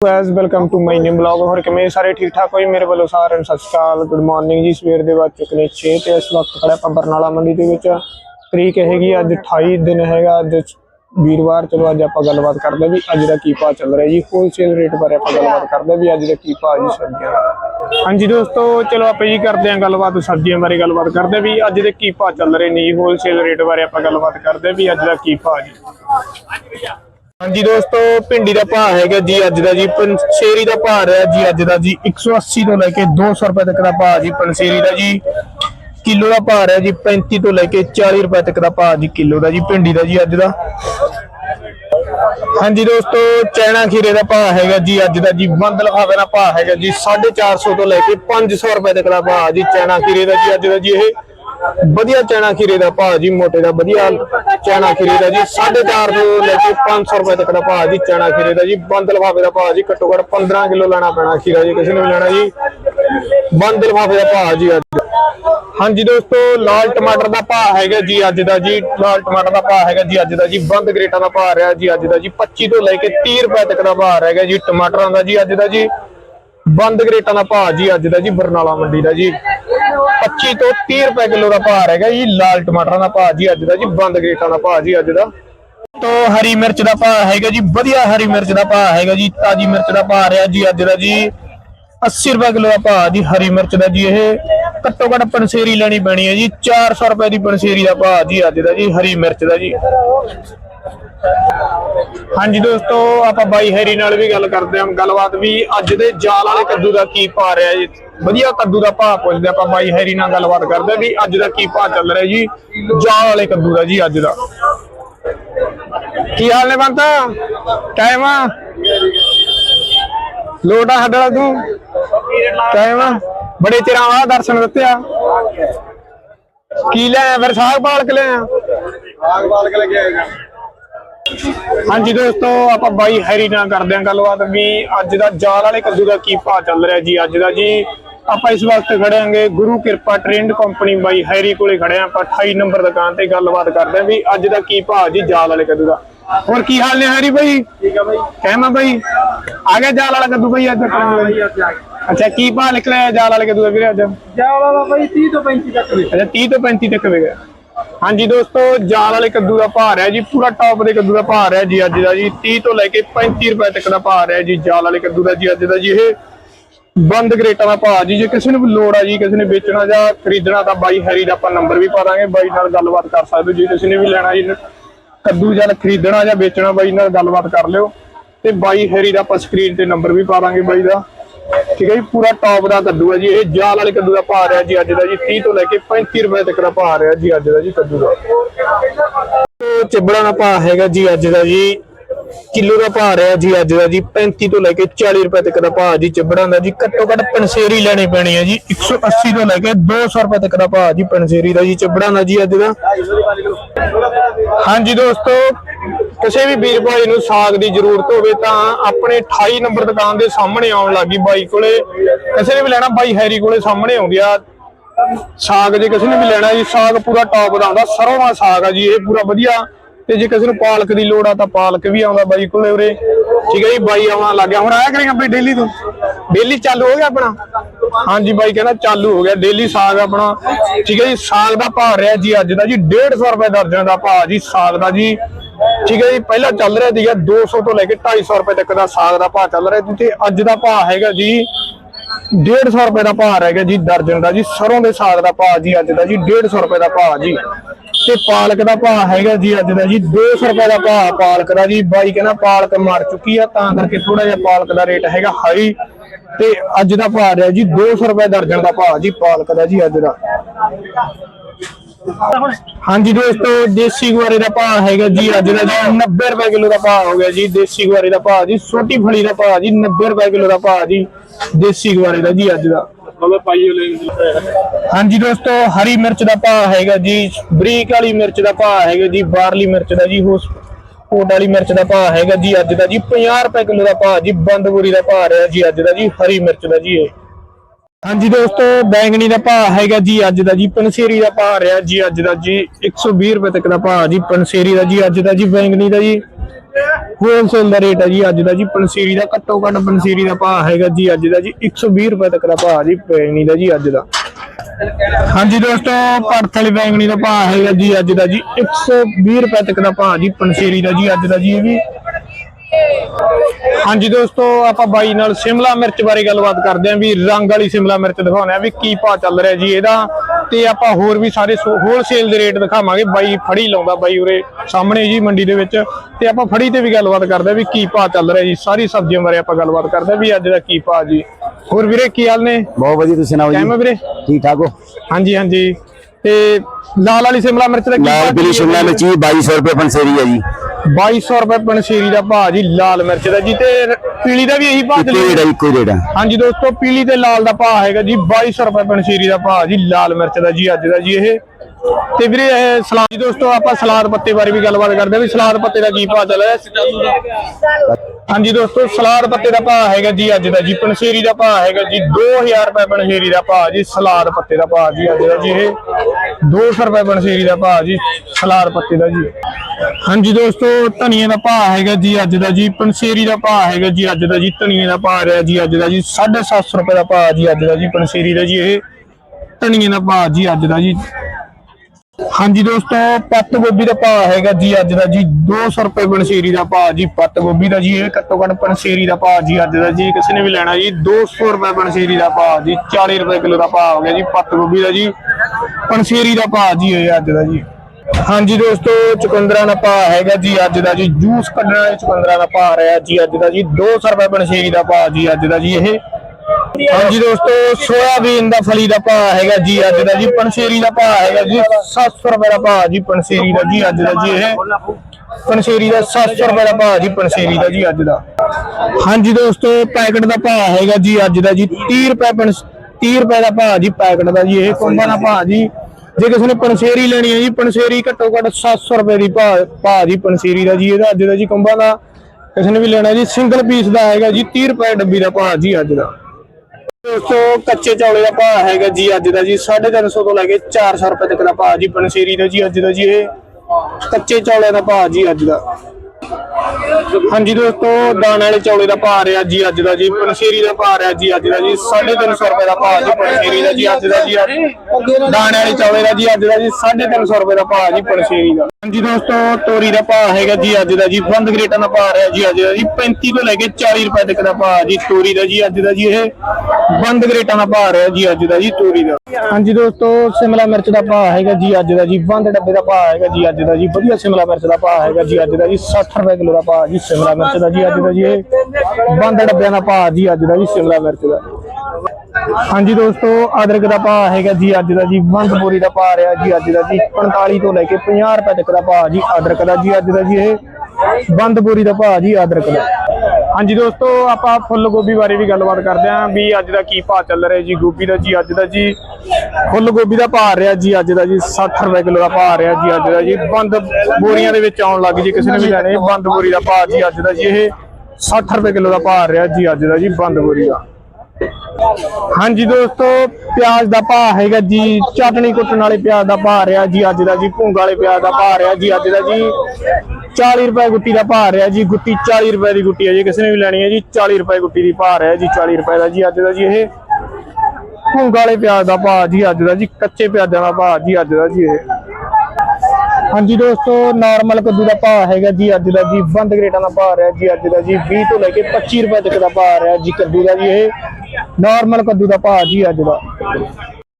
Guys welcome to my new blog ਹੋਰ ਕਿਵੇਂ ਸਾਰੇ ਠੀਕ ਠਾਕ ਹੋਈ ਮੇਰੇ ਵੱਲੋਂ ਸਾਰਿਆਂ ਨੂੰ ਸਤਿ ਸ਼੍ਰੀ ਅਕਾਲ। ਗੁੱਡ ਮਾਰਨਿੰਗ ਜੀ, ਸਵੇਰ ਦੇ ਵੱਜ ਚੁੱਕੇ ਨੇ 6 ਤੇ ਇਸ ਵਕਤ ਖੜਾ ਆਪਾਂ ਬਰਨਾਲਾ ਮੰਡੀ ਦੇ ਵਿੱਚ। ਤਰੀਕ ਹੈਗੀ ਅੱਜ 28 ਦਿਨ ਹੈਗਾ, ਅੱਜ ਵੀਰਵਾਰ। ਚਲੋ ਅੱਜ ਆਪਾਂ ਗੱਲਬਾਤ ਕਰਦੇ ਵੀ ਅੱਜ ਦਾ ਕੀ ਭਾਅ ਚੱਲ ਰਿਹਾ ਜੀ। ਹੋਲਸੇਲ ਰੇਟ ਬਾਰੇ ਆਪਾਂ ਗੱਲਬਾਤ ਕਰਦੇ ਹਾਂ ਵੀ ਅੱਜ ਦਾ ਕੀ ਭਾਅ ਜੀ ਸਬਜ਼ੀਆਂ ਦਾ। ਹਾਂਜੀ ਦੋਸਤੋ, ਚਲੋ ਆਪਾਂ ਜੀ ਕਰਦੇ ਹਾਂ ਗੱਲਬਾਤ, ਸਬਜ਼ੀਆਂ ਬਾਰੇ ਗੱਲਬਾਤ ਕਰਦੇ ਹਾਂ ਵੀ ਅੱਜ ਦੇ ਕੀ ਭਾਅ ਚੱਲ ਰਹੇ ਨੇ ਜੀ। ਹੋਲਸੇਲ ਰੇਟ ਬਾਰੇ ਆਪਾਂ ਗੱਲਬਾਤ ਕਰਦੇ ਵੀ ਅੱਜ ਦਾ ਕੀ ਭਾਅ ਜੀ। ਹਾਂਜੀ ਦੋਸਤੋ, ਭਿੰਡੀ ਦਾ ਭਾਅ ਹੈਗਾ ਜੀ ਅੱਜ ਦਾ ਜੀ ਪੰਸੇਰੀ ਦਾ ਭਾਅ ਰਿਹਾ ਜੀ ਅੱਜ ਦਾ ਜੀ 180 ਤੋਂ ਲੈ ਕੇ 200 ਰੁਪਏ ਤੱਕ ਦਾ ਭਾਅ ਜੀ ਪੰਸੇਰੀ ਦਾ ਜੀ। ਕਿਲੋ ਦਾ ਭਾਅ ਰਿਹਾ ਜੀ 35 ਤੋਂ ਲੈ ਕੇ 40 ਰੁਪਏ ਤੱਕ ਦਾ ਭਾਅ ਜੀ, ਕਿਲੋ ਦਾ ਜੀ, ਭਿੰਡੀ ਦਾ ਜੀ ਅੱਜ ਦਾ। ਹਾਂਜੀ ਦੋਸਤੋ ਚੈਨਾ ਖੀਰੇ ਦਾ ਭਾਅ ਹੈਗਾ ਜੀ ਅੱਜ ਦਾ ਜੀ, ਬੰਦ ਲਫਾਫੇ ਦਾ ਭਾਅ ਹੈਗਾ ਜੀ 450 ਤੋਂ ਲੈ ਕੇ 500 ਰੁਪਏ ਤੱਕ ਦਾ ਭਾਅ ਜੀ ਚੈਨਾ ਖੀਰੇ ਦਾ ਜੀ ਅੱਜ ਦਾ ਜੀ ਇਹ। ਵਧੀਆ ਚੈਨਾ ਖੀਰੇ ਦਾ ਭਾਅ ਜੀ, ਮੋਟੇ ਦਾ ਵਧੀਆ ਚੈਨਾ ਖੀਰੇ ਦਾ ਜੀ 450 ਤੋਂ ਲੈ ਕੇ 500 ਰੁਪਏ ਤੱਕ ਦਾ ਭਾਅ ਜੀ ਚੈਨਾ ਖੀਰੇ ਦਾ ਜੀ, ਬੰਦ ਲਫਾਫੇ ਦਾ ਭਾਅ ਜੀ, ਘੱਟੋ ਘੱਟ 15 ਕਿਲੋ ਲੈਣਾ ਪੈਣਾ ਖੀਰਾ ਜੀ, ਕਿਸੇ ਨੇ ਲੈਣਾ ਜੀ। ਬੰਦ ਲਫਾਫੇ ਦਾ ਭਾਅ ਜੀ ਅੱਜ। ਹਾਂਜੀ ਦੋਸਤੋ, ਲਾਲ ਟਮਾਟਰ ਦਾ ਭਾਅ ਹੈਗਾ ਜੀ ਅੱਜ ਦਾ ਜੀ, ਲਾਲ ਟਮਾਟਰ ਦਾ ਭਾਅ ਹੈਗਾ ਜੀ ਅੱਜ ਦਾ ਜੀ, ਬੰਦ ਗਰੇਟਾਂ ਦਾ ਭਾਅ ਰਿਹਾ ਜੀ ਅੱਜ ਦਾ ਜੀ 25 ਤੋਂ ਲੈ ਕੇ 30 ਰੁਪਏ ਤੱਕ ਦਾ ਭਾਅ ਹੈਗਾ ਜੀ ਟਮਾਟਰਾਂ ਦਾ ਜੀ ਅੱਜ ਦਾ ਜੀ। ਬੰਦ ਗਰੇਟਾਂ ਦਾ ਭਾਅ ਜੀ ਅੱਜ ਦਾ ਜੀ, ਬਰਨਾਲਾ ਮੰਡੀ ਦਾ ਜੀ। 25 ਤੋਂ 30 ਰੁਪਏ ਕਿਲੋ ਦਾ ਭਾਅ ਹੈਗਾ ਜੀ, ਲਾਲ ਟਮਾਟਰਾਂ ਦਾ ਭਾਅ ਜੀ ਅੱਜ ਦਾ ਜੀ, ਬੰਦ ਗਰੇਟਾਂ ਦਾ ਭਾਅ ਜੀ ਅੱਜ ਦਾ। ਤੋ ਹਰੀ ਮਿਰਚ ਦਾ ਭਾਅ ਹੈਗਾ ਜੀ, ਵਧੀਆ ਹਰੀ ਮਿਰਚ ਦਾ ਭਾਅ ਹੈਗਾ ਜੀ, ਤਾਜੀ ਮਿਰਚ ਦਾ ਭਾਅ ਰਿਹਾ ਜੀ ਅੱਜ ਦਾ ਜੀ। 80 ਰੁਪਏ ਕਿਲੋ ਦਾ ਭਾਅ ਜੀ ਹਰੀ ਮਿਰਚ ਦਾ ਜੀ ਇਹ। ਘੱਟੋ ਘੱਟ ਪਨਸੇਰੀ ਲੈਣੀ ਪੈਣੀ ਹੈ ਜੀ 400 ਰੁਪਏ ਦੀ ਪਨਸੇਰੀ ਦਾ ਭਾਅ ਜੀ ਅੱਜ ਦਾ ਜੀ, ਹਰੀ ਮਿਰਚ ਦਾ ਜੀ। ਹਾਂਜੀ ਦੋਸਤੋ, ਆਪਾਂ ਬਾਈ ਹੈਰੀ ਨਾਲ ਵੀ ਗੱਲ ਕਰਦੇ ਹਾਂ। ਗੱਲਬਾਤ ਵੀ ਅੱਜ ਦੇ ਜਾਲ ਵਾਲੇ ਕੱਦੂ ਦਾ ਕੀ ਭਾਅ ਰਿਹਾ ਜੀ? ਵਧੀਆ ਕੱਦੂ ਦਾ ਭਾਅ ਪੁੱਛਦੇ ਆਪਾਂ ਬਾਈ ਹੈਰੀ ਨਾਲ ਗੱਲਬਾਤ ਕਰਦੇ ਵੀ ਅੱਜ ਦਾ ਕੀ ਭਾਅ ਚੱਲ ਰਿਹਾ ਜੀ? ਜਾਲ ਵਾਲੇ ਕੱਦੂ ਦਾ ਜੀ ਅੱਜ ਦਾ। ਕੀ ਹਾਲ ਨੇ ਬੰਤਾ? ਕਾਇਮ ਆ? ਲੋਟਾ ਹੱਡਲਾ ਤੂੰ? ਕਾਇਮ ਆ? ਬੜੇ ਚਿਰਾਂ ਬਾਅਦ ਦਰਸ਼ਨ ਦਿੱਤੇ ਆ। ਕੀ ਲੈ ਫਿਰ? ਸਾਗ ਪਾਲ ਕੇ ਲਿਆ ਹਾਂਜੀ ਦੋਸਤੋ ਆਪਾਂ ਬਾਈ ਹੈਰੀ ਨਾਲ ਕਰਦੇ ਹਾਂ ਗੱਲਬਾਤ ਵੀ ਅੱਜ ਦਾ ਜਾਲ ਵਾਲੇ ਕੱਦੂ ਦਾ ਕੀ ਭਾਅ ਚੱਲ ਰਿਹਾ ਜੀ ਅੱਜ ਦਾ ਜੀ। ਆਪਾਂ ਇਸ ਵਕਤ ਖੜੇ ਆਂਗੇ ਗੁਰੂ ਕਿਰਪਾ ਟ੍ਰੇਨਡ ਕੰਪਨੀ ਬਾਈ ਹੈਰੀ ਕੋਲੇ ਖੜੇ ਆਂ ਆਪਾਂ 28 ਨੰਬਰ ਦੁਕਾਨ ਤੇ ਗੱਲਬਾਤ ਕਰਦੇ ਆਂ ਵੀ ਅੱਜ ਦਾ ਕੀ ਭਾਅ ਜੀ ਜਾਲ ਵਾਲੇ ਕੱਦੂ ਦਾ। ਹੋਰ ਕੀ ਹਾਲ ਨੇ ਹੈਰੀ ਬਾਈ? ਠੀਕ ਆ ਬਾਈ। ਕਹਿਮਾ ਬਾਈ? ਆ ਗਿਆ ਜਾਲ ਵਾਲਾ ਕੱਦੂ ਬਾਈ ਅੱਜ? ਅੱਛਾ ਕੀ ਭਾਅ ਨਿਕਲਿਆ ਜਾਲ ਵਾਲੇ ਕੱਦੂ ਦਾ ਵੀਰੇ ਅੱਜ? ਜਾ ਵਾਲਾ ਬਾਈ 30 ਤੋਂ 35 ਤੱਕ ਦੇ ਅੱਛਾ 30 ਤੋਂ 35 ਤੱਕ ਵੇਗਾ ਹਾਂਜੀ ਦੋਸਤੋ, ਜਾਲ ਵਾਲੇ ਕੱਦੂ ਦਾ ਭਾਅ ਰਿਹਾ ਜੀ, ਪੂਰਾ ਟੌਪ ਦੇ ਕੱਦੂ ਦਾ ਭਾਅ ਰਿਹਾ ਜੀ ਅੱਜ ਦਾ ਜੀ। 30 ਤੋਂ ਲੈ ਕੇ 35 ਰੁਪਏ ਤੱਕ ਦਾ ਭਾਅ ਰਿਹਾ ਜੀ ਜਾਲ ਵਾਲੇ ਕੱਦੂ ਦਾ ਜੀ ਅੱਜ ਦਾ ਜੀ। ਇਹ ਬੰਦ ਗਰੇਟਾਂ ਦਾ ਭਾਅ ਜੀ, ਜੇ ਕਿਸੇ ਨੂੰ ਵੀ ਲੋੜ ਆ ਜੀ, ਕਿਸੇ ਨੇ ਵੇਚਣਾ ਜਾਂ ਖਰੀਦਣਾ ਤਾਂ ਬਾਈ ਹੈਰੀ ਦਾ ਆਪਾਂ ਨੰਬਰ ਵੀ ਪਾ ਦਾਂਗੇ, ਬਾਈ ਨਾਲ ਗੱਲਬਾਤ ਕਰ ਸਕਦੇ ਹੋ। ਜੇ ਕਿਸੇ ਨੇ ਵੀ ਲੈਣਾ ਜੀ, ਕੱਦੂ ਜਾਂ ਖਰੀਦਣਾ ਜਾਂ ਵੇਚਣਾ, ਬਾਈ ਨਾਲ ਗੱਲਬਾਤ ਕਰ ਲਿਓ। ਤੇ ਬਾਈ ਹੈਰੀ ਦਾ ਆਪਾਂ ਸਕਰੀਨ ਤੇ ਨੰਬਰ ਵੀ ਪਾ ਦਾਂਗੇ ਬਾਈ ਦਾ। ਠੀਕ ਹੈ ਜੀ, ਪੂਰਾ ਟੌਪ ਦਾ ਕੱਦੂ ਹੈ ਜੀ, ਇਹ ਜਾਲ ਵਾਲੇ ਕੱਦੂ ਦਾ ਭਾਅ ਰਿਹਾ ਜੀ ਅੱਜ ਦਾ ਜੀ 30 ਤੋਂ ਲੈ ਕੇ 35 ਰੁਪਏ ਤੱਕ ਦਾ ਭਾਅ ਰਿਹਾ ਜੀ ਅੱਜ ਦਾ ਜੀ ਕੱਦੂ ਦਾ। ਤੇ ਚਿਬੜਾ ਦਾ ਭਾਅ ਹੈਗਾ ਜੀ ਅੱਜ ਦਾ ਜੀ ਕਿਲੋ ਦਾ ਭਾਅ ਰਿਹਾ ਜੀ ਅੱਜ ਦਾ ਜੀ 35 ਤੋਂ ਲੈ ਕੇ 40 ਰੁਪਏ ਤੱਕ ਦਾ ਭਾਅ ਜੀ ਚਿਬੜਾਂ ਦਾ ਜੀ, ਘੱਟੋ ਘੱਟ ਪਨਸੇਰੀ ਲੈਣੀ ਪੈਣੀ ਹੈ ਜੀ 180 ਤੋਂ ਲੈ ਕੇ 200 ਰੁਪਏ ਤੱਕ ਦਾ ਭਾਅ ਜੀ ਪਨਸੇਰੀ ਦਾ ਜੀ, ਚਿਬੜਾਂ ਦਾ ਜੀ ਅੱਜ ਦਾ। ਹਾਂਜੀ ਦੋਸਤੋ, ਕਿਸੇ ਵੀ ਵੀਰ ਭਾਈ ਨੂੰ ਸਾਗ ਦੀ ਜ਼ਰੂਰਤ ਹੋਵੇ ਤਾਂ ਆਪਣੇ 28 ਨੰਬਰ ਦੁਕਾਨ ਦੇ ਸਾਹਮਣੇ ਆਉਣ ਲੱਗੀ ਬਾਈ ਕੋਲੇ। ਕਿਸੇ ਨੇ ਵੀ ਲੈਣਾ, ਬਾਈ ਹੈਰੀ ਕੋਲੇ ਸਾਹਮਣੇ ਆਉਂਦੀ ਆ। ਸਾਗ ਜੇ ਕਿਸੇ ਨੇ ਵੀ ਲੈਣਾ ਜੀ, ਸਾਗ ਪੂਰਾ ਟੌਪ ਦਾ ਆਉਂਦਾ ਸਰੋਂ ਦਾ ਸਾਗ ਆ ਜੀ, ਇਹ ਪੂਰਾ ਵਧੀਆ। ਤੇ ਜੇ ਕਿਸੇ ਨੂੰ ਪਾਲਕ ਦੀ ਲੋੜ ਆ ਤਾਂ ਪਾਲਕ ਵੀ ਆਉਂਦਾ ਬਾਈ ਕੋਲੇ ਉਰੇ। ਠੀਕ ਹੈ ਜੀ, ਬਾਈ ਆਉਣਾ ਲੱਗ ਗਿਆ। ਹੁਣ ਆਇਆ ਕਰੇਗਾ ਬਈ ਡੇਲੀ ਤੋਂ? ਡੇਲੀ ਚਾਲੂ ਹੋ ਗਿਆ ਆਪਣਾ? ਹਾਂਜੀ ਬਾਈ ਕਹਿੰਦਾ ਚਾਲੂ ਹੋ ਗਿਆ। ਡੇਲੀ ਸਾਗ ਆਪਣਾ। ਠੀਕ ਹੈ ਜੀ, ਸਾਗ ਦਾ ਭਾਅ ਰਿਹਾ ਜੀ ਅੱਜ ਦਾ ਜੀ 150 ਰੁਪਏ ਦਰਜਨ ਦਾ ਭਾਅ ਜੀ ਸਾਗ ਦਾ ਜੀ। ਠੀਕ ਹੈ ਜੀ, ਪਹਿਲਾਂ ਚੱਲ ਰਿਹਾ ਸੀਗਾ 200 ਤੋਂ ਲੈ ਕੇ 250 ਰੁਪਏ ਤੱਕ ਦਾ ਸਾਗ ਦਾ ਭਾਅ ਚੱਲ ਰਿਹਾ। ਸੀ ਤੇ ਅੱਜ ਦਾ ਭਾਅ ਹੈਗਾ ਜੀ 150 ਰੁਪਏ ਦਾ ਭਾਅ ਰਹਿ ਗਿਆ ਜੀ ਦਰਜਨ ਦਾ ਜੀ। ਸਰੋਂ ਦੇ ਸਾਗ ਦਾ ਭਾਅ ਜੀ ਅੱਜ ਦਾ ਜੀ 150 ਰੁਪਏ ਦਾ ਭਾਅ ਜੀ। ਤੇ ਪਾਲਕ ਦਾ ਭਾਅ ਹੈਗਾ ਜੀ ਅੱਜ ਦਾ ਜੀ 200 ਰੁਪਏ ਦਾ ਭਾਅ ਪਾਲਕ ਦਾ ਜੀ। ਬਾਈ ਕਹਿੰਦਾ ਪਾਲਕ ਮਰ ਚੁੱਕੀ ਆ, ਤਾਂ ਕਰਕੇ ਥੋੜਾ ਜਿਹਾ ਪਾਲਕ ਦਾ ਰੇਟ ਹੈਗਾ ਹਾਈ। ਤੇ ਅੱਜ ਦਾ ਭਾਅ ਰਿਹਾ ਜੀ 200 ਰੁਪਏ ਦਰਜਨ ਦਾ ਭਾਅ ਜੀ ਪਾਲਕ ਦਾ ਜੀ ਅੱਜ ਦਾ। ਹਾਂਜੀ ਦੋਸਤੋ, ਦੇਸੀ ਗੁਆਰੇ ਦਾ ਭਾਅ ਹੈਗਾ ਜੀ ਅੱਜ ਦਾ ਜੀ 90 ਰੁਪਏ ਕਿਲੋ ਦਾ ਭਾਅ ਹੋ ਗਿਆ ਜੀ ਦੇਸੀ ਗੁਆਰੇ ਦਾ ਭਾਅ ਜੀ। ਛੋਟੀ ਫਲੀ ਦਾ ਭਾਅ ਜੀ 90 ਰੁਪਏ ਕਿਲੋ ਦਾ ਭਾਅ ਜੀ ਦੇਸੀ ਗੁਆਰੇ ਦਾ ਜੀ ਅੱਜ ਦਾ। ਬਾਬਾ ਪਾਈਓ ਲੈ ਹਾਂਜੀ ਦੋਸਤੋ, ਹਰੀ ਮਿਰਚ ਦਾ ਭਾਅ ਹੈਗਾ ਜੀ, ਬਰੀਕ ਵਾਲੀ ਮਿਰਚ ਦਾ ਭਾਅ ਹੈਗਾ ਜੀ, ਬਾਹਰਲੀ ਮਿਰਚ ਦਾ ਜੀ ਹੋਸ ਕੋਟ ਵਾਲੀ ਮਿਰਚ ਦਾ ਭਾਅ ਹੈਗਾ ਜੀ ਅੱਜ ਦਾ ਜੀ 50 ਰੁਪਏ ਕਿਲੋ ਦਾ ਭਾਅ ਜੀ, ਬੰਦ ਬੰਦਗੁਰੀ ਦਾ ਭਾਅ ਰਿਹਾ ਜੀ ਅੱਜ ਦਾ ਜੀ, ਹਰੀ ਮਿਰਚ ਦਾ ਜੀ ਇਹ। ਹਾਂਜੀ ਦੋਸਤੋ, ਬੈਂਗਣੀ ਦਾ ਭਾਅ ਹੈਗਾ ਜੀ ਅੱਜ ਦਾ ਜੀ ਪਨਸੇਰੀ ਦਾ ਭਾਅ ਰਿਹਾ ਜੀ ਅੱਜ ਦਾ ਜੀ 120 ਰੁਪਏ ਤੱਕ ਦਾ ਭਾਅ ਜੀ ਪਨਸੇਰੀ ਦਾ ਜੀ, ਅੱਜ ਦਾ ਜੀ, ਬੈਂਗਣੀ ਦਾ ਜੀ। ਹੋਲਸੇਲ ਦਾ ਰੇਟ ਹੈ ਜੀ ਅੱਜ ਦਾ ਜੀ ਪਨਸੇਰੀ ਦਾ, ਘੱਟੋ ਘੱਟ ਪਨਸੇਰੀ ਦਾ ਭਾਅ ਹੈਗਾ ਜੀ ਅੱਜ ਦਾ ਜੀ 120 ਰੁਪਏ ਤੱਕ ਦਾ ਭਾਅ ਜੀ, ਬੈਂਗਣੀ ਦਾ ਜੀ ਅੱਜ ਦਾ। ਹਾਂਜੀ ਦੋਸਤੋ ਭੜਥ ਵਾਲੀ ਬੈਂਗਣੀ ਦਾ ਭਾਅ ਹੈਗਾ ਜੀ ਅੱਜ ਦਾ ਜੀ 120 ਰੁਪਏ ਤੱਕ ਦਾ ਭਾਅ ਜੀ ਪਨਸੇਰੀ ਦਾ ਜੀ ਅੱਜ ਦਾ ਜੀ, ਇਹ ਵੀ ਹਾਂਜੀ ਦੋਸਤੋ ਆਪਾਂ ਬਾਈ ਨਾਲ ਸ਼ਿਮਲਾ ਮਿਰਚ ਬਾਰੇ ਗੱਲਬਾਤ ਕਰਦੇ ਆਂ ਵੀ ਰੰਗ ਵਾਲੀ ਸ਼ਿਮਲਾ ਮਿਰਚ ਦਿਖਾਉਣੇ ਆ ਵੀ ਕੀ ਭਾਅ ਚੱਲ ਰਿਹਾ ਜੀ ਇਹਦਾ। ਤੇ ਆਪਾਂ ਹੋਰ ਵੀ ਸਾਰੇ ਹੋਲਸੇਲ ਦੇ ਰੇਟ ਦਿਖਾਵਾਂਗੇ। ਬਾਈ ਫੜੀ ਲਾਉਂਦਾ ਬਾਈ ਉਰੇ ਸਾਹਮਣੇ ਜੀ ਮੰਡੀ ਦੇ ਵਿੱਚ। ਤੇ ਆਪਾਂ ਫੜੀ ਤੇ ਵੀ ਗੱਲਬਾਤ ਕਰਦੇ ਆਂ ਵੀ ਕੀ ਭਾਅ ਚੱਲ ਰਿਹਾ ਜੀ। ਸਾਰੀ ਸਬਜ਼ੀਆਂ ਬਾਰੇ ਆਪਾਂ ਗੱਲਬਾਤ ਕਰਦੇ ਆਂ ਵੀ ਅੱਜ ਦਾ ਕੀ ਭਾਅ ਜੀ। ਹੋਰ ਵੀਰੇ ਕੀ ਹਾਲ ਨੇ? ਬਹੁਤ ਵਧੀਆ ਤੁਸੀਂ ਸੁਣਾਓ ਕਿਵੇਂ ਜੀ ਵੀਰੇ? ਠੀਕ ਠਾਕ ਹੋ? ਹਾਂਜੀ ਹਾਂਜੀ। ਤੇ ਲਾਲ ਵਾਲੀ ਸ਼ਿਮਲਾ ਮਿਰਚ ਦਾ ਕੀ ਲਾਲ ਪੀਲੀ? ਸ਼ਿਮਲਾ ਮਿਰਚ ਜੀ 2200 ਰੁਪਏ ਪੰਸੇਰੀ ਹੈ ਜੀ। 2200 ਰੁਪਏ ਪਨਸ਼ੀਰੀ ਦਾ ਭਾਅ ਜੀ ਲਾਲ ਮਿਰਚ ਦਾ ਜੀ ਤੇ ਪੀਲੀ ਦਾ ਵੀ ਇਹੀ ਭਾਅ ਚੱਲੀ ਹੈ ਇੱਕੋ ਹੈ ਹਾਂਜੀ ਦੋਸਤੋ ਪੀਲੀ ਤੇ ਲਾਲ ਦਾ ਭਾਅ ਹੈਗਾ ਜੀ 2200 ਰੁਪਏ ਪਨਸ਼ੀਰੀ ਦਾ ਭਾਅ ਜੀ ਲਾਲ ਮਿਰਚ ਦਾ ਜੀ ਅੱਜ ਦਾ ਜੀ ਇਹ ਤੇ ਵੀਰੇ ਇਹ ਸਲਾਦ ਦੋਸਤੋ ਆਪਾਂ ਸਲਾਦ ਪੱਤੇ ਬਾਰੇ ਵੀ ਗੱਲਬਾਤ ਕਰਦੇ ਹਾਂ ਵੀ ਸਲਾਦ ਪੱਤੇ ਦਾ ਕੀ ਭਾਅ ਚੱਲ ਰਿਹਾ ਹਾਂਜੀ ਦੋਸਤੋ ਸਲਾਦ ਪੱਤੇ ਦਾ ਭਾਅ ਹੈਗਾ ਜੀ ਅੱਜ ਦਾ ਜੀ ਪਨਸ਼ੀਰੀ ਦਾ ਭਾਅ ਹੈਗਾ ਜੀ 2000 ਰੁਪਏ ਪਨਸ਼ੀਰੀ ਦਾ ਭਾਅ ਜੀ ਸਲਾਦ ਪੱਤੇ ਦਾ ਭਾਅ ਜੀ ਅੱਜ ਦਾ ਜੀ ਇਹ 200 ਰੁਪਏ ਪਨਸ਼ੀਰੀ ਦਾ ਭਾਅ ਜੀ ਸਲਾਦ ਪੱਤੇ ਦਾ ਜੀ ਹਾਂਜੀ ਦੋਸਤੋ ਧਨੀਏ ਦਾ ਭਾਅ ਹੈਗਾ ਜੀ ਅੱਜ ਦਾ ਜੀ ਪੰਸੇਰੀ ਦਾ ਭਾਅ ਹੈਗਾ ਜੀ ਅੱਜ ਦਾ ਜੀ ਧਨੀਏ ਦਾ ਭਾਅ ਰਿਹਾ ਜੀ ਅੱਜ ਦਾ ਜੀ 750 ਰੁਪਏ ਦਾ ਭਾਅ ਜੀ ਅੱਜ ਦਾ ਜੀ ਪੰਸੇਰੀ ਦਾ ਜੀ ਇਹ ਧਨੀਏ ਦਾ ਭਾਅ ਜੀ ਅੱਜ ਦਾ ਜੀ ਹਾਂਜੀ ਦੋਸਤੋ, ਪੱਤ ਗੋਭੀ ਦਾ ਭਾਅ ਹੈਗਾ ਜੀ ਅੱਜ ਦਾ ਜੀ 200 ਰੁਪਏ ਪੰਸੇਰੀ ਦਾ ਭਾਅ ਜੀ, ਪੱਤ ਗੋਭੀ ਦਾ ਜੀ, ਇਹ ਘੱਟੋ ਘੱਟ ਪੰਸੇਰੀ ਦਾ ਭਾਅ ਜੀ ਅੱਜ ਦਾ ਜੀ, ਕਿਸੇ ਨੇ ਵੀ ਲੈਣਾ ਜੀ 200 ਰੁਪਏ ਪੰਸੇਰੀ ਦਾ ਭਾਅ ਜੀ 40 ਰੁਪਏ ਕਿਲੋ ਦਾ ਭਾਅ ਹੋ ਗਿਆ ਜੀ, ਪੱਤ ਗੋਭੀ ਦਾ ਜੀ ਪੰਸੇਰੀ ਦਾ ਭਾਅ ਜੀ ਇਹ ਅੱਜ ਦਾ ਜੀ। ਹਾਂਜੀ ਦੋਸਤੋ, ਚੁਕੰਦਰਾ ਦਾ ਭਾਅ ਹੈਗਾ ਜੀ ਅੱਜ ਦਾ ਜੀ, ਜੂਸ ਕੱਢਣ ਵਾਲੇ ਚੁਕੰਦਰਾ ਦਾ ਭਾਅ ਰਿਹਾ ਜੀ ਅੱਜ ਦਾ ਜੀ 200 ਰੁਪਏ ਪੰਛੇਰੀ ਦਾ ਭਾਅ ਜੀ ਅੱਜ ਦਾ ਜੀ, ਇਹ ਹਾਂਜੀ ਦੋਸਤੋ, ਸੋਇਆਬੀਨ ਦਾ ਫਲੀ ਦਾ ਭਾਅ ਹੈਗਾ ਜੀ ਅੱਜ ਦਾ ਜੀ ਪੰਛੇਰੀ ਦਾ ਭਾਅ ਹੈਗਾ ਜੀ 700 ਰੁਪਏ ਦਾ ਭਾਅ ਜੀ ਪੰਛੇਰੀ ਦਾ ਜੀ ਅੱਜ ਦਾ ਜੀ ਇਹ। ਪੰਛੇਰੀ ਦਾ 700 ਰੁਪਏ ਦਾ ਭਾਅ ਜੀ ਪੰਛੇਰੀ ਦਾ ਜੀ ਅੱਜ ਦਾ। ਹਾਂਜੀ ਦੋਸਤੋ, ਪੈਕਟ ਦਾ ਭਾਅ ਹੈਗਾ ਜੀ ਅੱਜ ਦਾ ਜੀ 30 ਰੁਪਏ ਪਣ 30 ਰੁਪਏ ਦਾ ਭਾਅ ਜੀ ਪੈਕਟ ਦਾ ਜੀ, ਇਹ ਕੋਂਬਾ ਦਾ ਭਾਅ ਜੀ। ਜੇ ਕਿਸੇ ਨੇ ਪਨਸੇਰੀ ਲੈਣੀ ਹੈ ਜੀ ਪਨਸੇਰੀ ਘੱਟੋ ਘੱਟ 700 ਰੁਪਏ ਦੀ ਭਾਅ ਭਾਅ ਜੀ ਪਨਸੇਰੀ ਦਾ ਜੀ, ਇਹਦਾ ਅੱਜ ਦਾ ਜੀ ਕੰਬਾਂ ਦਾ। ਕਿਸੇ ਨੇ ਵੀ ਲੈਣਾ ਜੀ, ਸਿੰਗਲ ਪੀਸ ਦਾ ਹੈਗਾ ਜੀ 30 ਰੁਪਏ ਡੱਬੀ ਦਾ ਭਾਅ ਜੀ ਅੱਜ ਦਾ। ਦੋਸਤੋ ਕੱਚੇ ਚੌਲੇ ਦਾ ਭਾਅ ਹੈਗਾ ਜੀ ਅੱਜ ਦਾ ਜੀ 350 ਤੋਂ ਲੈ ਕੇ 400 ਰੁਪਏ ਤੱਕ ਦਾ ਭਾਅ ਜੀ ਪਨਸੇਰੀ ਦਾ ਜੀ ਅੱਜ ਦਾ ਜੀ ਇਹ ਕੱਚੇ ਚੌਲੇ ਦਾ ਭਾਅ ਜੀ ਅੱਜ ਦਾ ਹਾਂਜੀ ਦੋਸਤੋ ਦਾਣੇ ਵਾਲੇ ਚੌਲੇ ਦਾ ਭਾਅ ਰਿਹਾ ਜੀ ਅੱਜ ਦਾ ਜੀ ਪਨਸੇਰੀ ਦਾ ਭਾਅ ਰਿਹਾ ਜੀ ਅੱਜ ਦਾ ਜੀ 350 ਰੁਪਏ ਦਾ ਭਾਅ ਜੀ ਪਨਸੇਰੀ ਦਾ ਜੀ ਅੱਜ ਦਾ ਜੀ ਦਾਣੇ ਵਾਲੇ ਚੌਲੇ ਦਾ ਜੀ ਅੱਜ ਦਾ ਜੀ 350 ਰੁਪਏ ਦਾ ਭਾਅ ਜੀ ਪਨਸੇਰੀ ਦਾ ਹਾਂਜੀ ਦੋਸਤੋ ਤੋਰੀ ਦਾ ਭਾਅ ਹੈਗਾ ਜੀ ਅੱਜ ਦਾ ਜੀ ਬੰਦ ਗ੍ਰੇਟਾਂ ਦਾ ਭਾਅ ਰਿਹਾ ਜੀ ਅੱਜ ਦਾ ਜੀ 35 ਤੋਂ ਲੈ ਕੇ 40 ਰੁਪਏ ਤੱਕ ਦਾ ਭਾਅ ਜੀ ਤੋਰੀ ਦਾ ਜੀ ਅੱਜ ਦਾ ਜੀ ਇਹ ਬੰਦ ਗਰੇਟਾਂ ਦਾ ਭਾਅ ਰਿਹਾ ਜੀ ਅੱਜ ਦਾ ਜੀ ਤੋਰੀ ਦਾ। ਹਾਂਜੀ ਦੋਸਤੋ, ਸ਼ਿਮਲਾ ਮਿਰਚ ਦਾ ਭਾਅ ਹੈਗਾ ਜੀ ਅੱਜ ਦਾ ਜੀ, ਬੰਦ ਡੱਬੇ ਦਾ ਭਾਅ ਹੈਗਾ ਜੀ ਅੱਜ ਦਾ ਜੀ, ਵਧੀਆ ਸ਼ਿਮਲਾ ਮਿਰਚ ਦਾ ਭਾਅ ਹੈਗਾ ਜੀ ਅੱਜ ਦਾ ਜੀ 60 ਰੁਪਏ ਕਿਲੋ ਦਾ ਭਾਅ ਜੀ, ਸ਼ਿਮਲਾ ਮਿਰਚ ਦਾ ਜੀ ਅੱਜ ਦਾ ਜੀ, ਇਹ ਬੰਦ ਡੱਬਿਆਂ ਦਾ ਭਾਅ ਜੀ ਅੱਜ ਦਾ ਜੀ, ਸ਼ਿਮਲਾ ਮਿਰਚ ਦਾ। ਹਾਂਜੀ ਦੋਸਤੋ, ਅਦਰਕ ਦਾ ਭਾਅ ਹੈਗਾ ਜੀ ਅੱਜ ਦਾ ਜੀ, ਬੰਦ ਬੋਰੀ ਦਾ ਭਾਅ ਰਿਹਾ ਜੀ ਅੱਜ ਦਾ ਜੀ 45 ਤੋਂ ਲੈ ਕੇ 50 ਰੁਪਏ ਤੱਕ ਦਾ ਭਾਅ ਜੀ, ਅਦਰਕ ਦਾ ਜੀ ਅੱਜ ਦਾ ਜੀ, ਇਹ ਬੰਦ ਬੋਰੀ ਦਾ ਭਾਅ ਜੀ, ਅਦਰਕ ਦਾ। ਹਾਂਜੀ ਦੋਸਤੋ, ਆਪਾਂ ਫੁੱਲ ਗੋਭੀ ਬਾਰੇ ਵੀ ਗੱਲਬਾਤ ਕਰਦੇ ਆਂ ਵੀ ਅੱਜ ਦਾ ਕੀ ਭਾਅ ਚੱਲ ਰਿਹਾ ਜੀ? ਗੋਭੀ ਦਾ ਜੀ, ਅੱਜ ਦਾ ਜੀ, ਫੁੱਲ ਗੋਭੀ ਦਾ ਭਾਅ ਰਿਹਾ ਜੀ, ਅੱਜ ਦਾ ਜੀ 60 ਰੁਪਏ ਕਿਲੋ ਦਾ ਭਾਅ ਰਿਹਾ ਜੀ, ਅੱਜ ਦਾ ਜੀ। ਬੰਦ ਬੋਰੀਆਂ ਦੇ ਵਿੱਚ ਆਉਣ ਲੱਗ ਜੀ, ਕਿਸੇ ਨੇ ਵੀ ਲੈਣੇ, ਬੰਦ ਬੋਰੀ ਦਾ ਭਾਅ ਜੀ, ਅੱਜ ਦਾ ਜੀ। ਇਹ 60 ਰੁਪਏ ਕਿਲੋ ਦਾ ਭਾਅ ਰਿਹਾ ਜੀ, ਅੱਜ ਦਾ ਜੀ, ਬੰਦ ਬੋਰੀ ਦਾ। ਹਾਂਜੀ ਦੋਸਤੋ, ਪਿਆਜ਼ ਦਾ ਭਾਅ ਹੈਗਾ ਜੀ ਚਟਣੀ ਕੁੱਟਣ ਵਾਲੇ ਪਿਆਜ਼ ਦਾ ਭਾਅ ਰਿਹਾ ਜੀ, ਅੱਜ ਦਾ ਜੀ, ਭੁੰਗ ਵਾਲੇ ਪਿਆਜ਼ ਦਾ ਭਾਅ ਰਿਹਾ ਜੀ, ਅੱਜ ਦਾ ਜੀ 40 ਰੁਪਏ ਗੁੱਟੀ ਦਾ ਭਾਅ ਰਿਹਾ ਜੀ, ਗੁੱਟੀ 40 ਰੁਪਏ ਦੀ ਗੁੱਟੀ ਹੈ ਜੀ, ਕਿਸੇ ਨੇ ਵੀ ਲੈਣੀ ਹੈ ਜੀ 40 ਰੁਪਏ ਗੁੱਟੀ ਦੀ ਭਾਅ ਰਿਹਾ ਜੀ 40 ਰੁਪਏ ਦਾ ਜੀ, ਅੱਜ ਦਾ ਜੀ ਇਹ ਭੁੰਗ ਵਾਲੇ ਪਿਆਜ਼ ਦਾ ਭਾਅ ਜੀ, ਅੱਜ ਦਾ ਜੀ, ਕੱਚੇ ਪਿਆਜ਼ਾਂ ਦਾ ਭਾਅ ਜੀ, ਅੱਜ ਦਾ ਜੀ ਇਹ। ਹਾਂਜੀ ਦੋਸਤੋ ਨਾਰਮਲ ਕੱਦੂ ਦਾ ਭਾਅ ਹੈਗਾ ਜੀ, ਅੱਜ ਦਾ ਜੀ ਬੰਦ ਗ੍ਰੇਟਾਂ ਦਾ ਭਾਅ ਰਿਹਾ ਜੀ, ਅੱਜ ਦਾ ਜੀ 20 ਤੋਂ ਲੈ ਕੇ 25 ਰੁਪਏ ਤੱਕ ਦਾ ਭਾਅ ਰਿਹਾ ਜੀ ਕੱਦੂ ਦਾ ਜੀ ਇਹ। ਨਾਰਮਲ ਕੱਦੂ ਦਾ ਭਾਅ ਜੀ ਅੱਜ ਦਾ।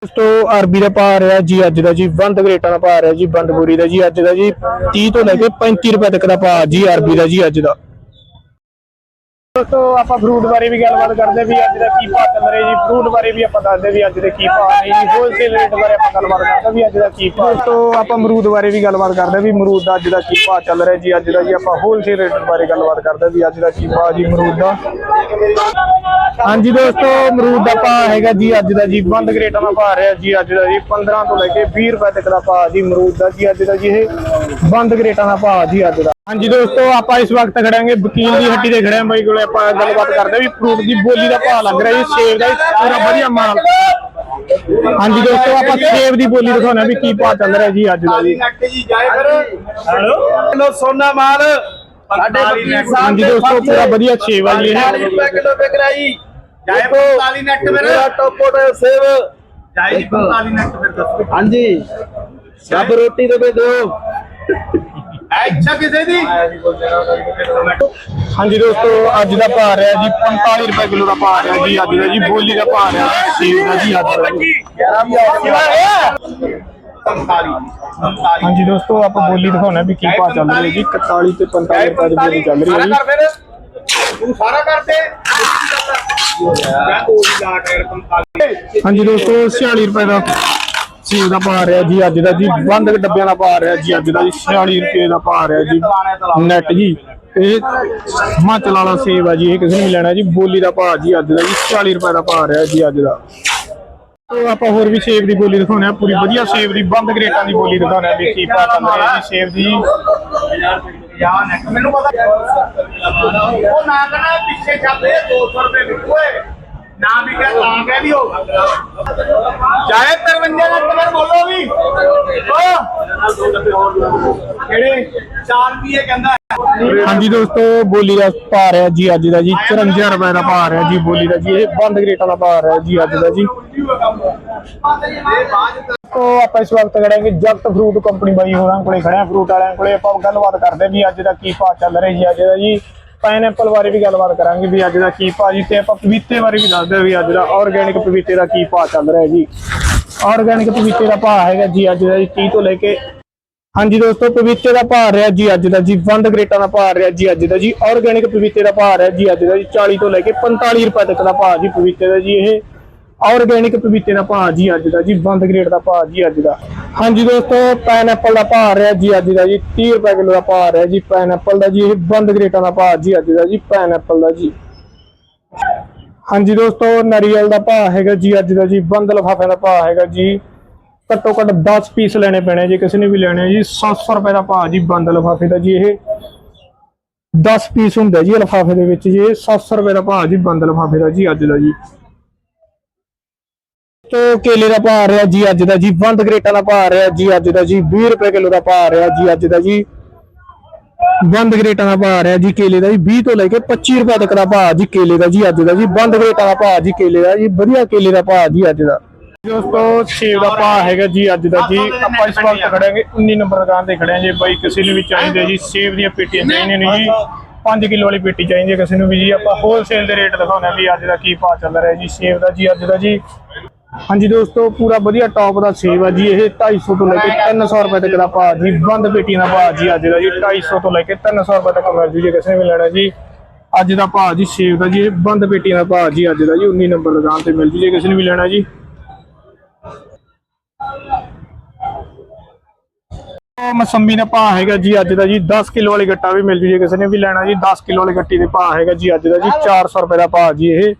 ਦੋਸਤੋ, ਅਰਬੀ ਦਾ ਭਾਅ ਰਿਹਾ ਜੀ, ਅੱਜ ਦਾ ਜੀ ਬੰਦ ਗ੍ਰੇਟਾਂ ਦਾ ਭਾਅ ਰਿਹਾ ਜੀ, ਬੰਦ ਬੋਰੀ ਦਾ ਜੀ, ਅੱਜ ਦਾ ਜੀ 30 ਤੋਂ ਲੈ ਕੇ 35 ਰੁਪਏ ਤੱਕ ਦਾ ਭਾਅ ਜੀ, ਅਰਬੀ ਦਾ ਜੀ ਅੱਜ ਦਾ। ਦੋਸਤੋ, ਆਪਾਂ ਫਰੂਟ ਬਾਰੇ ਵੀ ਗੱਲਬਾਤ ਕਰਦੇ ਵੀ ਅੱਜ ਦਾ ਕੀ ਭਾਅ ਚੱਲ ਰਿਹਾ ਜੀ। ਫਰੂਟ ਬਾਰੇ ਵੀ ਆਪਾਂ ਦੱਸਦੇ ਵੀ ਅੱਜ ਦੇ ਕੀ ਭਾਅ ਨੇ ਜੀ। ਹੋਲਸੇਲ ਰੇਟ ਬਾਰੇ ਆਪਾਂ ਗੱਲਬਾਤ ਕਰਦੇ ਵੀ ਅੱਜ ਦਾ ਕੀ ਭਾਅ ਦੋਸਤੋ, ਆਪਾਂ ਅਮਰੂਦ ਬਾਰੇ ਵੀ ਗੱਲਬਾਤ ਕਰਦੇ ਵੀ ਅਮਰੂਦ ਦਾ ਅੱਜ ਦਾ ਕੀ ਭਾਅ ਚੱਲ ਰਿਹਾ ਜੀ। ਅੱਜ ਦਾ ਜੀ ਆਪਾਂ ਹੋਲਸੇਲ ਰੇਟ ਬਾਰੇ ਗੱਲਬਾਤ ਕਰਦੇ ਵੀ ਅੱਜ ਦਾ ਕੀ ਭਾਅ ਜੀ ਅਮਰੂਦ ਦਾ। ਹਾਂਜੀ ਦੋਸਤੋ, ਅਮਰੂਦ ਦਾ ਭਾਅ ਹੈਗਾ ਜੀ ਅੱਜ ਦਾ ਜੀ। ਬੰਦ ਗਰੇਟਾਂ ਦਾ ਭਾਅ ਰਿਹਾ ਜੀ ਅੱਜ ਦਾ ਜੀ। 15 ਤੋਂ ਲੈ ਕੇ 20 ਰੁਪਏ ਤੱਕ ਦਾ ਭਾਅ ਜੀ ਅਮਰੂਦ ਦਾ ਜੀ ਅੱਜ ਦਾ ਜੀ ਇਹ। ਬੰਦ ਗਰੇਟਾਂ ਦਾ ਭਾਅ ਜੀ ਅੱਜ ਦਾ। ਹਾਂਜੀ ਦੋਸਤੋ ਆਪਾਂ ਇਸ ਵਕਤ ਖੜਾਂਗੇ ਵਕੀਲ ਦੀ ਹੱਟੀ ਤੇ ਖੜੇ ਆਂ ਬਾਈ ਕੋਲੇ ਆਪਾਂ ਗੱਲਬਾਤ ਕਰਦੇ ਆਂ ਵੀ ਫਰੂਟ ਦੀ ਬੋਲੀ ਦਾ ਭਾਅ ਲੱਗ ਰਿਹਾ ਜੀ ਸੇਬ ਦਾ ਪੂਰਾ ਵਧੀਆ ਮਾਲ। ਹਾਂਜੀ ਦੋਸਤੋ ਆਪਾਂ ਸੇਬ ਦੀ ਬੋਲੀ ਦਿਖਾਉਣਾ ਵੀ ਕੀ ਭਾਅ ਚੱਲ ਰਿਹਾ ਜੀ ਅੱਜ ਦਾ ਜੀ। ਸੋਨਾ ਮਾਲ ਸਾਡੇ ਵਕੀਲ ਸਾਹਿਬ ਹਾਂਜੀ ਦੋਸਤੋ ਪੂਰਾ ਵਧੀਆ ਸੇਬ ਆ ਜੀ ਇਹ। 40 ਰੁਪਏ ਕਿਲੋ ਵਿਕ ਰਿਹਾ ਜੀ। ਜਾਏ 45 ਨੱਕ ਫਿਰ। ਟੋਪੋ ਦੇ ਸੇਬ। ਜਾਏ ਜੀ 45 ਨੱਕ ਫਿਰ ਦੱਸੋ। ਹਾਂਜੀ। ਸਭ ਰੋਟੀ ਦੇ ਦੇ ਦਿਓ। ਇੱਛਾ ਕਿਸੇ ਦੀ? ਹਾਂਜੀ ਦੋਸਤੋ ਅੱਜ ਦਾ ਭਾਅ ਰਿਹਾ ਜੀ 45 ਰੁਪਏ ਕਿਲੋ ਦਾ ਭਾਅ ਰਿਹਾ ਜੀ ਅੱਜ ਦਾ ਜੀ ਬੋਲੀ ਦਾ ਭਾਅ ਰਿਹਾ ਸੇਬ ਦਾ ਜੀ ਅੱਜ ਹਾਂਜੀ ਦੋਸਤੋ ਆਪਾਂ ਬੋਲੀ ਦਿਖਾਉਣਾ ਵੀ ਕੀ ਭਾਅ ਚੱਲ ਰਿਹਾ ਜੀ। 41 ਤੇ 45 ਰੁਪਏ ਦੀ ਬੋਲੀ ਚੱਲ ਰਹੀ ਹੈ ਤੂੰ ਸਾਰਾ ਕਰ ਦੇ ਮੈਂ ਉਹ ਹੀ ਲਾ ਕੇ 45 ਹਾਂਜੀ ਦੋਸਤੋ 46 ਰੁਪਏ ਦਾ ਸੇਬ ਦਾ ਭਾਅ ਰਿਹਾ ਜੀ, ਅੱਜ ਦਾ ਜੀ, ਬੰਦ ਡੱਬਿਆਂ ਦਾ ਭਾਅ ਰਿਹਾ ਜੀ, ਅੱਜ ਦਾ ਜੀ 46 ਰੁਪਏ ਦਾ ਭਾਅ ਰਿਹਾ ਜੀ ਨੈਟ ਜੀ। ਇਹ ਹਿਮਾਚਲ ਵਾਲਾ ਸੇਬ ਆ ਜੀ, ਇਹ ਕਿਸੇ ਨੇ ਲੈਣਾ ਜੀ, ਬੋਲੀ ਦਾ ਭਾਅ ਜੀ, ਅੱਜ ਦਾ ਜੀ 40 ਰੁਪਏ ਦਾ ਭਾਅ ਰਿਹਾ ਜੀ, ਅੱਜ ਦਾ। ਤੋ ਆਪਾਂ ਹੋਰ ਵੀ ਸੇਬ ਦੀ ਬੋਲੀ ਦਿਖਾਉਣੇ ਆ ਪੂਰੀ ਵਧੀਆ ਸੇਬ ਦੀ, ਬੰਦ ਗ੍ਰੇਟਾਂ ਦੀ ਬੋਲੀ ਦਿਖਾਉਣੇ ਆ ਵੀ ਕੀ ਭਾਅ ਚੱਲ ਰਿਹਾ ਜੀ ਸੇਬ ਦੀ। ਮੈਨੂੰ ਪਤਾ ਉਹ ਨਾ ਕਹਣਾ, ਪਿੱਛੇ ਚੱਲਦੇ 200 ਰੁਪਏ ਵਿਕੂਏ ਨਾ ਵੀ ਕਿਹਾ, ਤਾਂ ਕਹਿ ਦਿਓ ਚਾਹੇ 53 ਦਾ ਕਲਰ ਬੋਲੋ ਵੀ। ਕਿਹੜੇ? 4 ਰੁਪਏ ਕਹਿੰਦਾ ਹਾਂਜੀ ਦੋਸਤੋ, ਬੋਲੀ ਦਾ ਭਾਅ ਰਿਹਾ ਜੀ ਅੱਜ ਦਾ ਜੀ। 54 ਰੁਪਏ ਦਾ ਭਾਅ ਰਿਹਾ ਜੀ ਬੋਲੀ ਦਾ ਜੀ। ਇਹ ਬੰਦ ਗ੍ਰੇਟਾਂ ਦਾ ਭਾਅ ਰਿਹਾ ਜੀ ਅੱਜ ਦਾ ਜੀ। ਤੋ ਆਪਾਂ ਇਸ ਵਕਤ ਖੜਾਂਗੇ ਜਗਤ ਫਰੂਟ ਕੰਪਨੀ ਬਾਈ ਹੋਰਾਂ ਕੋਲੇ ਖੜਿਆ ਫਰੂਟ ਵਾਲਿਆਂ ਕੋਲੇ ਆਪਾਂ ਗੱਲਬਾਤ ਕਰਦੇ ਵੀ ਅੱਜ ਦਾ ਕੀ ਭਾਅ ਚੱਲ ਰਿਹਾ ਜੀ, ਅੱਜ ਦਾ ਜੀ। ਪਾਈਨਐਪਲ ਬਾਰੇ ਵੀ ਗੱਲਬਾਤ ਕਰਾਂਗੇ ਵੀ ਅੱਜ ਦਾ ਕੀ ਭਾਅ ਜੀ, ਤੇ ਆਪਾਂ ਪਪੀਤੇ ਬਾਰੇ ਵੀ ਦੱਸਦੇ ਹਾਂ ਵੀ ਅੱਜ ਦਾ ਆਰਗੈਨਿਕ ਪਪੀਤੇ ਦਾ ਕੀ ਭਾਅ ਚੱਲ ਰਿਹਾ ਜੀ। ਆਰਗੈਨਿਕ ਪਪੀਤੇ ਦਾ ਭਾਅ ਹੈਗਾ ਜੀ ਅੱਜ ਦਾ ਜੀ 30 ਤੋਂ ਲੈ ਕੇ ਹਾਂਜੀ ਦੋਸਤੋ, ਪਪੀਤੇ ਦਾ ਭਾਅ ਰਿਹਾ ਜੀ ਅੱਜ ਦਾ ਜੀ, ਵੰਡ ਗ੍ਰੇਟਾਂ ਦਾ ਭਾਅ ਰਿਹਾ ਜੀ ਅੱਜ ਦਾ ਜੀ ਆਰਗੈਨਿਕ ਪਪੀਤੇ ਦਾ ਭਾਅ ਰਿਹਾ ਜੀ ਅੱਜ ਦਾ ਜੀ 40 ਤੋਂ ਲੈ ਕੇ 45 ਰੁਪਏ ਤੱਕ ਦਾ ਭਾਅ ਜੀ ਪਪੀਤੇ ਦਾ ਜੀ ਇਹ। ਆਰਗੈਨਿਕ ਪਪੀਤੇ ਦਾ ਭਾਅ ਜੀ ਅੱਜ ਦਾ, ਜੀ ਬੰਦ ਗ੍ਰੇਡ ਦਾ ਭਾਅ ਜੀ ਅੱਜ ਦਾ। ਹਾਂਜੀ ਦੋਸਤੋ ਪਾਈਨਐਪਲ ਦਾ ਭਾਅ ਰਿਹਾ ਜੀ ਅੱਜ ਦਾ ਜੀ 30 ਰੁਪਏ ਕਿਲੋ ਦਾ ਭਾਅ ਰਿਹਾ ਜੀ ਪਾਈਨਐਪਲ ਦਾ ਜੀ, ਇਹ ਬੰਦ ਗ੍ਰੇਟਾਂ ਦਾ ਭਾਅ ਜੀ ਅੱਜ ਦਾ ਜੀ ਪਾਈਨਐਪਲ ਦਾ ਜੀ। ਹਾਂਜੀ ਦੋਸਤੋ, ਨਾਰੀਅਲ ਦਾ ਭਾਅ ਹੈਗਾ ਜੀ ਅੱਜ ਦਾ ਜੀ, ਬੰਦ ਲਫਾਫੇ ਦਾ ਭਾਅ ਹੈਗਾ ਜੀ। ਘੱਟੋ ਘੱਟ 10 ਪੀਸ ਲੈਣੇ ਪੈਣੇ ਜੀ ਕਿਸੇ ਨੇ ਵੀ ਲੈਣੇ ਆ ਜੀ 700 ਰੁਪਏ ਦਾ ਭਾਅ ਜੀ ਬੰਦ ਲਫਾਫੇ ਦਾ ਜੀ, ਇਹ 10 ਪੀਸ ਹੁੰਦਾ ਜੀ ਲਫਾਫੇ ਦੇ ਵਿੱਚ ਜੀ, ਇਹ 700 ਰੁਪਏ ਦਾ ਭਾਅ ਜੀ ਬੰਦ ਲਫਾਫੇ ਦਾ ਜੀ ਅੱਜ ਦਾ ਜੀ। ਤੋ ਕੇਲੇ ਦਾ ਭਾਅ ਰਿਹਾ ਜੀ, ਅੱਜ ਦਾ ਜੀ। ਬੰਦ ਗ੍ਰੇਟਾਂ ਦਾ ਭਾਅ ਰਿਹਾ ਜੀ, ਅੱਜ ਦਾ ਜੀ। 20 ਰੁਪਏ ਕਿਲੋ ਦਾ ਭਾਅ ਰਿਹਾ ਜੀ, ਅੱਜ ਦਾ ਜੀ। ਬੰਦ ਗ੍ਰੇਟਾਂ ਦਾ ਭਾਅ ਰਿਹਾ ਜੀ, ਕੇਲੇ ਦਾ ਜੀ। 20 ਤੋਂ ਲੈ ਕੇ 25 ਰੁਪਏ ਤੱਕ ਦਾ ਭਾਅ ਜੀ, ਕੇਲੇ ਦਾ ਜੀ, ਅੱਜ ਦਾ ਜੀ। ਬੰਦ ਗ੍ਰੇਟਾਂ ਦਾ ਭਾਅ ਜੀ, ਕੇਲੇ ਦਾ ਜੀ। ਵਧੀਆ ਕੇਲੇ ਦਾ ਭਾਅ ਜੀ, ਅੱਜ ਦਾ। ਦੋਸਤੋ ਸੇਬ ਦਾ ਭਾਅ ਹੈਗਾ ਜੀ, ਅੱਜ ਦਾ ਜੀ। ਆਪਾਂ ਇਸ ਵਕਤ ਖੜਾਂਗੇ 19 ਨੰਬਰ ਦੁਕਾਨ ਤੇ ਖੜੇ ਹਾਂ ਜੀ। ਬਾਈ, ਕਿਸੇ ਨੂੰ ਵੀ ਚਾਹੀਦੇ ਜੀ, ਸੇਬ ਦੀਆਂ ਪੇਟੀਆਂ ਚਾਹੀਦੀਆਂ ਨੇ ਜੀ। 5 ਕਿਲੋ ਵਾਲੀ ਪੇਟੀ ਚਾਹੀਦੀ ਹੈ ਕਿਸੇ ਨੂੰ ਵੀ ਜੀ। ਆਪਾਂ ਹੋਲਸੇਲ ਦੇ ਰੇਟ ਦਿਖਾਉਣਾ ਵੀ ਅੱਜ ਦਾ ਕੀ ਭਾਅ ਚੱਲ ਰਿਹਾ ਜੀ ਸੇਵ ਦਾ ਜੀ, ਅੱਜ ਦਾ ਜੀ। ਹਾਂਜੀ ਦੋਸਤੋ, ਪੂਰਾ ਵਧੀਆ ਟੌਪ ਦਾ ਸੇਬ ਆ ਜੀ, ਇਹ 250 ਤੋਂ ਲੈ ਕੇ 300 ਰੁਪਏ ਤੱਕ ਦਾ ਭਾਅ ਜੀ, ਬੰਦ ਪੇਟੀਆਂ ਦਾ ਭਾਅ ਜੀ ਅੱਜ ਦਾ ਜੀ 250 ਤੋਂ ਲੈ ਕੇ 300 ਰੁਪਏ ਤੱਕ ਮਿਲ ਜੂ, ਜੀ ਕਿਸੇ ਨੇ ਵੀ ਲੈਣਾ ਜੀ। ਅੱਜ ਦਾ ਭਾਅ ਜੀ ਸੇਬ ਦਾ ਜੀ, ਇਹ ਬੰਦ ਪੇਟੀਆਂ ਦਾ ਭਾਅ ਜੀ ਅੱਜ ਦਾ ਜੀ 19 ਨੰਬਰ ਦੁਕਾਨ ਤੇ ਮਿਲ ਜੂ, ਜੀ ਕਿਸੇ ਨੇ ਵੀ ਲੈਣਾ ਜੀ। ਮਸੰਮੀ ਦਾ ਭਾਅ ਹੈਗਾ ਜੀ ਅੱਜ ਦਾ ਜੀ 10 ਕਿਲੋ ਵਾਲੀ ਗੱਟਾ ਵੀ ਮਿਲ ਜੂ, ਜੇ ਕਿਸੇ ਨੇ ਵੀ ਲੈਣਾ ਜੀ 10 ਕਿਲੋ ਵਾਲੀ ਗੱਟੀ ਦੇ ਭਾਅ ਹੈਗਾ ਜੀ ਅੱਜ ਦਾ ਜੀ 400 ਰੁਪਏ ਦਾ ਭਾਅ ਜੀ ਇਹ।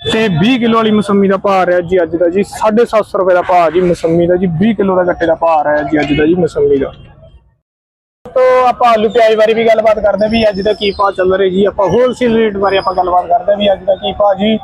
ਤੇ 20 ਕਿਲੋ ਵਾਲੀ ਮਸੰਮੀ ਦਾ ਭਾਅ ਰਿਹਾ ਜੀ ਅੱਜ ਦਾ ਜੀ 750 ਰੁਪਏ ਦਾ ਭਾਅ ਜੀ ਮਸੰਮੀ ਦਾ ਜੀ 20 ਕਿਲੋ ਦਾ ਗੱਟੇ ਦਾ ਭਾਅ ਰਿਹਾ ਜੀ ਅੱਜ ਦਾ ਜੀ ਮਸੰਮੀ ਦਾ। ਤੋਂ ਆਪਾਂ ਆਲੂ ਪਿਆਜ਼ ਬਾਰੇ ਵੀ ਗੱਲਬਾਤ ਕਰਦੇ ਵੀ ਅੱਜ ਦਾ ਕੀ ਭਾਅ ਚੱਲ ਰਿਹਾ ਜੀ ਆਪਾਂ ਹੋਲਸੇਲ ਰੇਟ ਬਾਰੇ ਆਪਾਂ ਗੱਲਬਾਤ ਕਰਦੇ ਵੀ ਅੱਜ ਦਾ ਕੀ ਭਾਅ ਜੀ।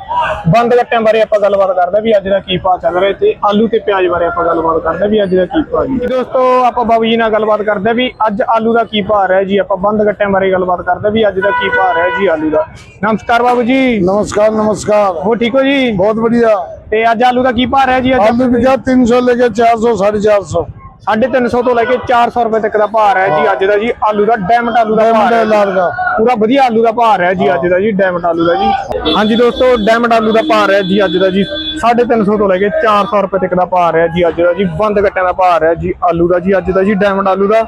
ਬੰਦ ਗੱਟਿਆਂ ਬਾਰੇ ਆਪਾਂ ਗੱਲਬਾਤ ਕਰਦੇ ਵੀ ਅੱਜ ਦਾ ਕੀ ਭਾਅ ਚੱਲ ਰਿਹਾ ਤੇ ਆਲੂ ਤੇ ਪਿਆਜ਼ ਬਾਰੇ ਆਪਾਂ ਗੱਲਬਾਤ ਕਰਦੇ ਵੀ ਅੱਜ ਦਾ ਕੀ ਭਾਅ ਜੀ। ਦੋਸਤੋ ਆਪਾਂ ਬਾਬੂ ਜੀ ਨਾਲ ਗੱਲਬਾਤ ਕਰਦੇ ਵੀ ਅੱਜ ਆਲੂ ਦਾ ਕੀ ਭਾਰ ਹੈ ਜੀ ਆਪਾਂ ਬੰਦ ਗੱਟਿਆਂ ਬਾਰੇ ਗੱਲਬਾਤ ਕਰਦੇ ਵੀ ਅੱਜ ਦਾ ਕੀ ਭਾਰ ਹੈ ਜੀ ਆਲੂ ਦਾ। ਨਮਸਕਾਰ ਬਾਬੂ ਜੀ। ਨਮਸਕਾਰ ਨਮਸਕਾਰ। ਹੋ ਠੀਕ ਹੋ ਜੀ? ਬਹੁਤ ਵਧੀਆ। ਤੇ ਅੱਜ ਆਲੂ ਦਾ ਕੀ ਭਾਰ ਹੈ ਜੀ ਅੱਜ? ਆਲੂ ਵੀ 300 ਲੈ ਕੇ 400 450 350 ਤੋਂ ਲੈ ਕੇ 400 ਰੁਪਏ ਤੱਕ ਦਾ ਭਾਰ ਹੈ ਜੀ ਅੱਜ ਦਾ ਜੀ ਆਲੂ ਦਾ ਡੈਮਟ ਆਲੂ ਦਾ ਭਾਰ ਹੈ ਪੂਰਾ ਵਧੀਆ ਆਲੂ ਦਾ ਭਾਰ ਹੈ ਜੀ ਅੱਜ ਦਾ ਜੀ ਡੈਮਟ ਆਲੂ ਦਾ ਜੀ। ਹਾਂਜੀ ਦੋਸਤੋ ਡੈਮਟ ਆਲੂ ਦਾ ਭਾਰ ਹੈ ਜੀ ਅੱਜ ਦਾ ਜੀ 350 ਤੋਂ ਲੈ ਕੇ 400 ਰੁਪਏ ਤੱਕ ਦਾ ਭਾਰ ਹੈ ਜੀ ਅੱਜ ਦਾ ਜੀ ਬੰਦ ਗੱਟਿਆਂ ਦਾ ਭਾਰ ਹੈ ਜੀ ਆਲੂ ਦਾ ਜੀ ਅੱਜ ਦਾ ਜੀ ਡੈਮਟ ਆਲੂ ਦਾ।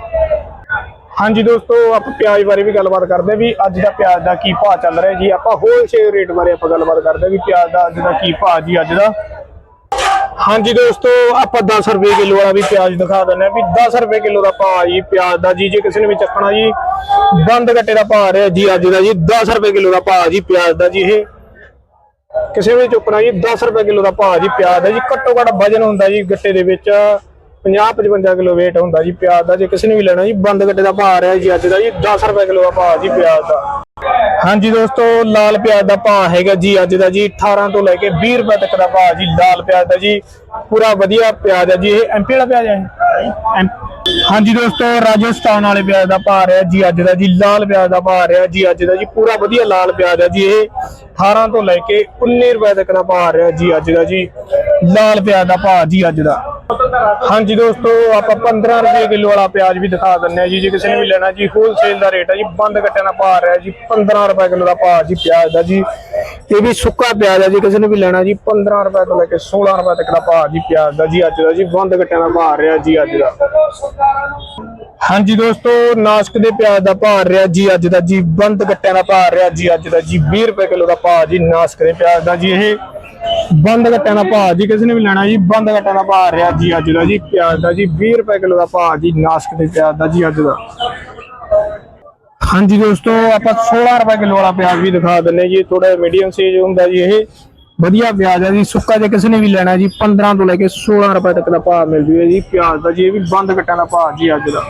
ਹਾਂਜੀ ਦੋਸਤੋ ਆਪਾਂ ਪਿਆਜ਼ ਬਾਰੇ ਵੀ ਗੱਲਬਾਤ ਕਰਦੇ ਆ ਵੀ ਅੱਜ ਦਾ ਪਿਆਜ਼ ਦਾ ਕੀ ਭਾਅ ਚੱਲ ਰਿਹਾ ਜੀ। ਆਪਾਂ ਹੋਲਸੇਲ ਰੇਟ ਬਾਰੇ ਆਪਾਂ ਗੱਲਬਾਤ ਕਰਦੇ ਆ ਵੀ ਪਿਆਜ਼ ਦਾ ਅੱਜ ਦਾ ਕੀ ਭਾਅ ਜੀ ਅੱਜ ਦਾ। ਹਾਂਜੀ ਦੋਸਤੋ, ਆਪਾਂ 10 ਰੁਪਏ ਕਿਲੋ ਵਾਲਾ ਵੀ ਪਿਆਜ਼ ਦਿਖਾ ਦਿੰਦੇ ਆ ਵੀ 10 ਰੁਪਏ ਕਿਲੋ ਦਾ ਭਾਅ ਜੀ, ਪਿਆਜ਼ ਦਾ ਜੀ, ਜੇ ਕਿਸੇ ਨੇ ਵੀ ਚੱਕਣਾ ਜੀ, ਬੰਦ ਗੱਟੇ ਦਾ ਭਾਅ ਰਿਹਾ ਜੀ, ਅੱਜ ਦਾ ਜੀ 10 ਰੁਪਏ ਕਿਲੋ ਦਾ ਭਾਅ ਜੀ, ਪਿਆਜ਼ ਦਾ ਜੀ ਇਹ। ਕਿਸੇ ਨੇ ਵੀ ਚੁੱਕਣਾ ਜੀ 10 ਰੁਪਏ ਕਿਲੋ ਦਾ ਭਾਅ ਜੀ, ਪਿਆਜ਼ ਦਾ ਜੀ, ਘੱਟੋ ਘੱਟ ਵਜਨ ਹੁੰਦਾ ਜੀ ਗੱਟੇ ਦੇ ਵਿੱਚ 50 55 ਕਿਲੋ weight ਹੁੰਦਾ ਜੀ, ਪਿਆਜ਼ ਦਾ, ਜੇ ਕਿਸੇ ਨੇ ਵੀ ਲੈਣਾ ਜੀ, ਬੰਦ ਗੱਟੇ ਦਾ ਭਾਅ ਰਿਹਾ ਜੀ, ਅੱਜ ਦਾ ਜੀ 10 ਰੁਪਏ ਕਿਲੋ ਦਾ ਭਾਅ ਜੀ, ਪਿਆਜ਼ ਦਾ। ਹਾਂਜੀ ਦੋਸਤੋ ਲਾਲ ਪਿਆਜ਼ ਦਾ ਭਾਅ ਹੈਗਾ ਜੀ ਅੱਜ ਦਾ ਜੀ 18 ਤੋਂ ਲੈ ਕੇ 20 ਰੁਪਏ ਤੱਕ ਦਾ ਭਾਅ ਜੀ ਲਾਲ ਪਿਆਜ਼ ਦਾ ਜੀ। ਪੂਰਾ ਵਧੀਆ ਪਿਆਜ਼ ਹੈ ਜੀ ਇਹ ਐਮਪੀ ਵਾਲਾ ਪਿਆਜ਼ ਹੈ ਹਾਂਜੀ ਦੋਸਤੋ ਰਾਜਸਥਾਨ ਵਾਲੇ ਪਿਆਜ਼ ਦਾ ਭਾਅ ਰਿਹਾ ਜੀ ਅੱਜ ਦਾ ਜੀ ਲਾਲ ਪਿਆਜ਼ ਦਾ ਭਾਅ ਰਿਹਾ ਜੀ ਅੱਜ ਦਾ ਜੀ ਪੂਰਾ ਵਧੀਆ ਲਾਲ ਪਿਆਜ਼ ਹੈ ਜੀ ਇਹ 18 ਤੋਂ ਲੈ ਕੇ 19 ਰੁਪਏ ਤੱਕ ਦਾ ਭਾਅ ਰਿਹਾ ਜੀ ਅੱਜ ਦਾ ਜੀ ਲਾਲ ਪਿਆਜ਼ ਦਾ ਭਾਅ ਜੀ ਅੱਜ ਦਾ। ਹਾਂਜੀ ਦੋਸਤੋ ਆਪਾਂ 15 ਰੁਪਏ ਕਿਲੋ ਵਾਲਾ ਪਿਆਜ਼ ਵੀ ਦਿਖਾ ਦਿੰਨੇ ਆ ਜੀ ਜੇ ਕਿਸੇ ਨੇ ਵੀ ਲੈਣਾ ਜੀ ਹੋਲਸੇਲ ਦਾ ਰੇਟ ਹੈ ਜੀ ਬੰਦ ਕੱਟਿਆਂ ਦਾ ਭਾਅ ਰਿਹਾ ਜੀ 15 ਰੁਪਏ ਕਿਲੋ ਦਾ ਭਾਅ ਜੀ ਪਿਆਜ਼ ਦਾ ਜੀ। ਇਹ ਵੀ ਸੁੱਕਾ ਪਿਆਜ਼ ਹੈ ਜੀ ਕਿਸੇ ਨੇ ਵੀ ਲੈਣਾ ਜੀ 15 ਰੁਪਏ ਤੋਂ ਲੈ ਕੇ 16 ਰੁਪਏ ਤੱਕ ਦਾ ਭਾਅ ਜੀ ਪਿਆਜ਼ ਦਾ ਜੀ, ਅੱਜ ਦਾ ਜੀ ਬੰਦ ਗੱਟਿਆਂ ਦਾ ਭਾਅ ਰਿਹਾ ਜੀ, ਅੱਜ ਦਾ। ਹਾਂਜੀ ਦੋਸਤੋ, ਨਾਸਕ ਦੇ ਪਿਆਜ਼ ਦਾ ਭਾਅ ਰਿਹਾ ਜੀ, ਅੱਜ ਦਾ ਜੀ ਬੰਦ ਗੱਟਿਆਂ ਦਾ ਭਾਅ ਰਿਹਾ ਜੀ, ਅੱਜ ਦਾ ਜੀ 20 ਰੁਪਏ ਕਿਲੋ ਦਾ ਭਾਅ ਜੀ, ਨਾਸਕ ਦੇ ਪਿਆਜ਼ ਦਾ ਜੀ, ਇਹ ਬੰਦ ਗੱਟਿਆਂ ਦਾ ਭਾਅ ਜੀ, ਕਿਸੇ ਨੇ ਵੀ ਲੈਣਾ ਜੀ, ਬੰਦ ਗੱਟਿਆਂ ਦਾ ਭਾਅ ਰਿਹਾ ਜੀ, ਅੱਜ ਦਾ ਜੀ ਪਿਆਜ਼ ਦਾ ਜੀ 20 ਰੁਪਏ ਕਿਲੋ ਦਾ ਭਾਅ ਜੀ, ਨਾਸਕ ਦੇ ਪਿਆਜ਼ ਦਾ ਜੀ, ਅੱਜ ਦਾ। ਹਾਂਜੀ ਦੋਸਤੋ, ਆਪਾਂ 16 ਰੁਪਏ ਕਿਲੋ ਵਾਲਾ ਪਿਆਜ਼ ਵੀ ਦਿਖਾ ਦਿੰਨੇ ਜੀ। ਥੋੜਾ ਮੀਡੀਅਮ ਸੇਜ ਹੁੰਦਾ ਜੀ ਇਹ। ਵਧੀਆ ਪਿਆਜ਼ ਹੈ ਜੀ। ਸੁੱਕਾ ਜੇ ਕਿਸੇ ਨੇ ਵੀ ਲੈਣਾ ਜੀ 15 ਤੋਂ ਲੈ ਕੇ 16 ਰੁਪਏ ਤੱਕ ਦਾ ਭਾਅ ਮਿਲ ਜੂਗਾ ਜੀ। ਪਿਆਜ਼ ਦਾ ਜੀ, ਇਹ ਵੀ ਬੰਦ ਕੱਟਿਆਂ ਦਾ ਭਾਅ ਜੀ ਅੱਜ ਦਾ।